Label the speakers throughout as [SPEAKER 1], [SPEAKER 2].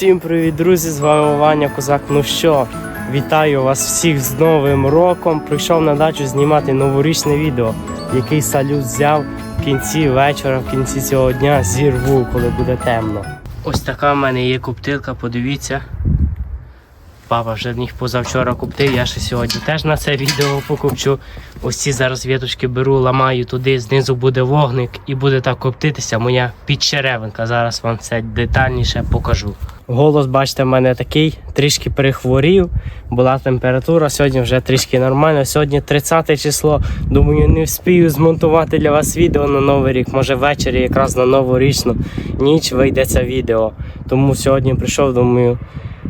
[SPEAKER 1] Всім привіт, друзі! З вами Ваня Козак. Ну що, вітаю вас всіх з Новим роком. Прийшов на дачу знімати новорічне відео, який салют взяв в кінці вечора, в кінці цього дня зірву, коли буде темно. Ось така в мене є коптилка, подивіться. Папа вже їх позавчора куптив, я ще сьогодні теж на це відео покупчу. Ось ці зараз віточки беру, ламаю туди, знизу буде вогник і буде так коптитися моя підчеревинка. Зараз вам це детальніше покажу. Голос, бачите, в мене такий, трішки перехворів, була температура, сьогодні вже трішки нормально. Сьогодні 30 число. Думаю, не вспію змонтувати для вас відео на новий рік. Може ввечері якраз на новорічну ніч вийде це відео. Тому сьогодні прийшов, думаю.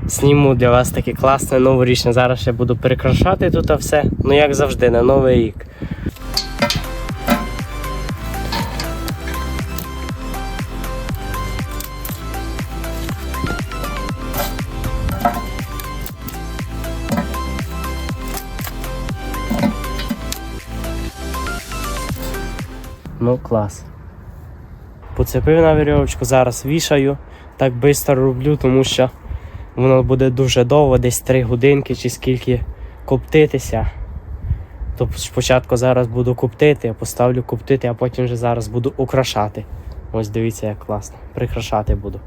[SPEAKER 1] Зніму для вас таке класне новорічне. Зараз я буду перекрашати тут все. Ну як завжди, на новий рік. Ну, клас. Поцепив на вірьовочку, зараз вішаю. Так швидко роблю, тому що воно буде дуже довго, десь 3 годинки чи скільки коптитися. То спочатку зараз буду коптити, поставлю коптити, а потім вже зараз буду украшати. Ось дивіться, як класно. Прикрашати буду.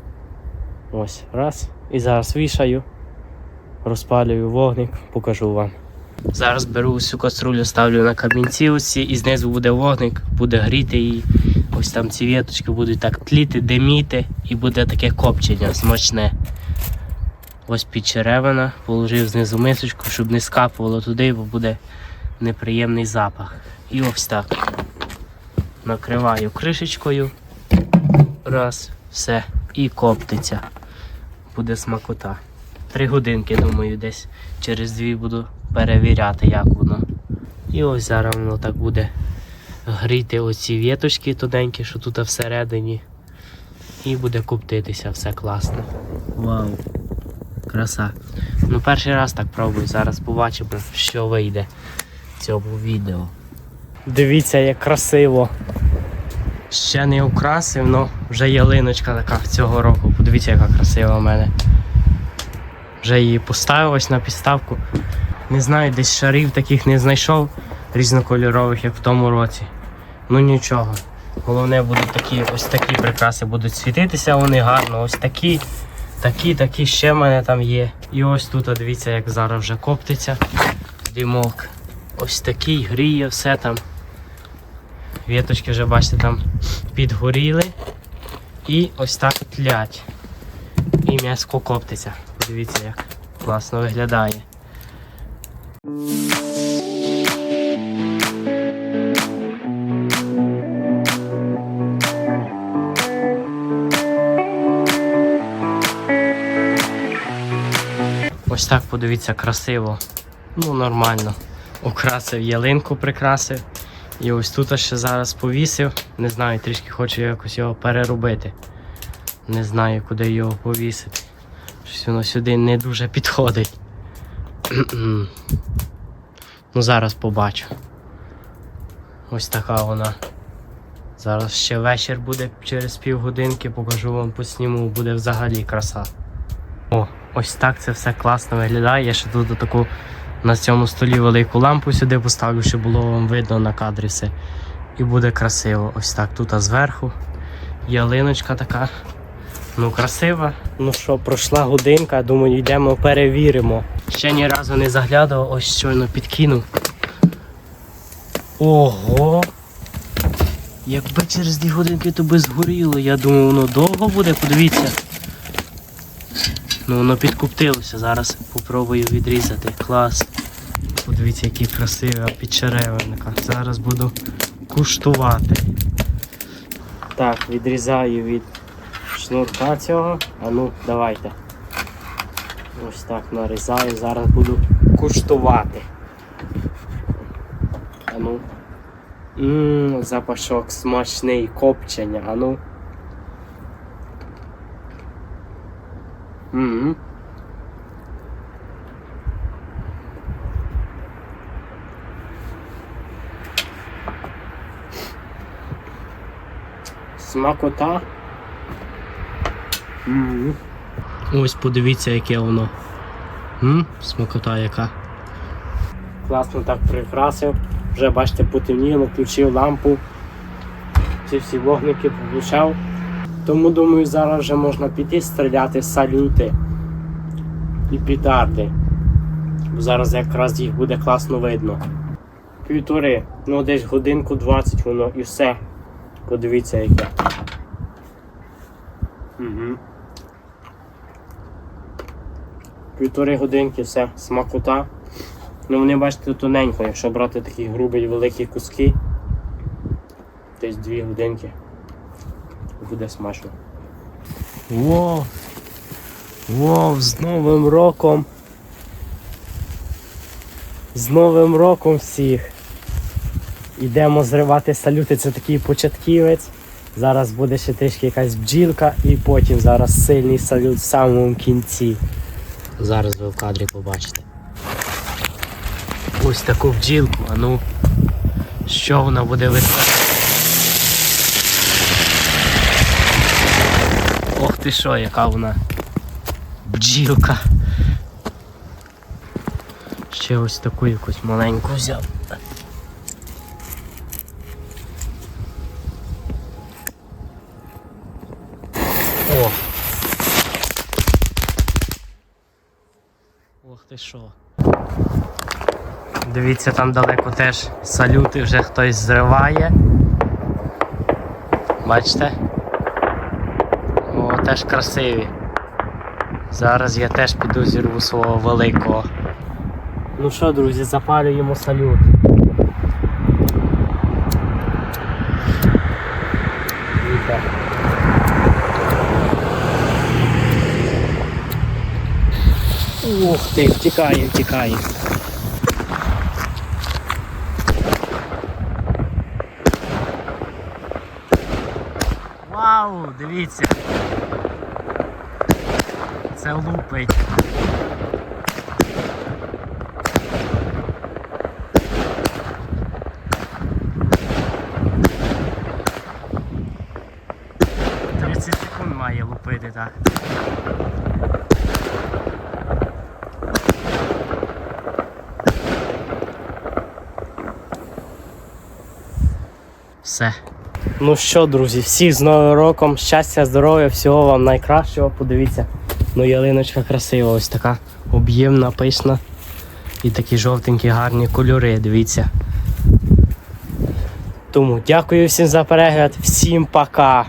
[SPEAKER 1] Ось, раз. І зараз вішаю, розпалюю вогник, покажу вам. Зараз беру всю каструлю, ставлю на камінці оці, і знизу буде вогник, буде гріти і ось там ці віточки будуть так тліти, диміти, і буде таке копчення смачне. Ось підчеревина, положив знизу мисочку, щоб не скапувало туди, бо буде неприємний запах. І ось так. Накриваю кришечкою. Раз, все. І коптиться. Буде смакота. Три годинки, думаю, десь через дві буду перевіряти, як воно. І ось зараз воно так буде гріти оці віточки тоненькі, що тут всередині. І буде коптитися все класно. Вау! Краса. Ну перший раз так пробую, зараз побачимо, що вийде в цьому відео. Дивіться, як красиво. Ще не украсив, але вже ялиночка така цього року. Подивіться, яка красива в мене. Вже її поставив ось на підставку. Не знаю, десь шарів таких не знайшов різнокольорових, як в тому році. Ну нічого. Головне будуть такі, ось такі прикраси будуть світитися, вони гарно, ось такі. Такі, такі ще в мене там є. І ось тут, дивіться, як зараз вже коптиться димок. Ось такий гріє, все там. Віточки вже, бачите, там підгоріли. І ось так тлять. І м'яско коптиться. Подивіться, як класно виглядає. Ось так подивіться красиво. Ну, нормально. Украсив ялинку, прикрасив. І ось тут ще зараз повісив. Не знаю, трішки хочу якось його переробити. Не знаю, куди його повісити. Щось воно сюди не дуже підходить. ну, зараз побачу. Ось така вона. Зараз ще вечір буде через півгодинки, покажу вам посніму, буде взагалі краса. О, ось так це все класно виглядає. Я ще тут таку на цьому столі велику лампу сюди поставлю, щоб було вам видно на кадрі все. І буде красиво. Ось так. Тут а зверху. Ялиночка така. Ну, красива. Ну що, пройшла годинка, думаю, йдемо перевіримо. Ще ні разу не заглядав, ось щойно підкинув. Ого! Якби через дві годинки то би згоріло, я думаю, воно довго буде, подивіться. Ну воно підкуптилося, зараз попробую відрізати. Клас. Подивіться, який красива підчеревинка. Зараз буду куштувати. Так, відрізаю від шнурка цього. А ну, давайте. Ось так нарізаю, зараз буду куштувати. А ну. Ммм, запашок смачний, копчення, а ну. Ммм. Смакота. Ммм. Ось подивіться, яке воно. М? Смакота яка. Класно так прикрасив. Вже бачите, потемніло, включив лампу. Ці всі вогники включав. Тому думаю, зараз вже можна піти стріляти салюти і пітарди. Бо зараз якраз їх буде класно видно. Півтори, ну десь годинку 20 воно і все. Подивіться яке. Угу. Півтори годинки, все, смакота. Ну вони бачите тоненько, якщо брати такі грубі великі куски. Десь дві годинки. Буде смачно. Вау! Вау, з Новим роком! З Новим роком всіх! Йдемо зривати салюти, це такий початківець. Зараз буде ще трішки якась бджілка і потім зараз сильний салют в самому кінці. Зараз ви в кадрі побачите. Ось таку бджілку, а ну що вона буде виставляти? Ох ти що, яка вона бджілка. Ще ось таку якусь маленьку взяв. О! Ти що. Дивіться, там далеко теж салюти вже хтось зриває. Бачите? О, теж красиві. Зараз я теж піду зірву свого великого. Ну що, друзі, запалюємо салют. Ух ти, втікає, втікає. Вау, дивіться. Це лупить. Тридцять секунд має лупити, так. Все. Ну що, друзі, всіх з Новим роком, щастя, здоров'я, всього вам найкращого. Подивіться. Ну, ялиночка красива, ось така об'ємна, пишна. І такі жовтенькі гарні кольори, дивіться. Тому дякую всім за перегляд, всім пока!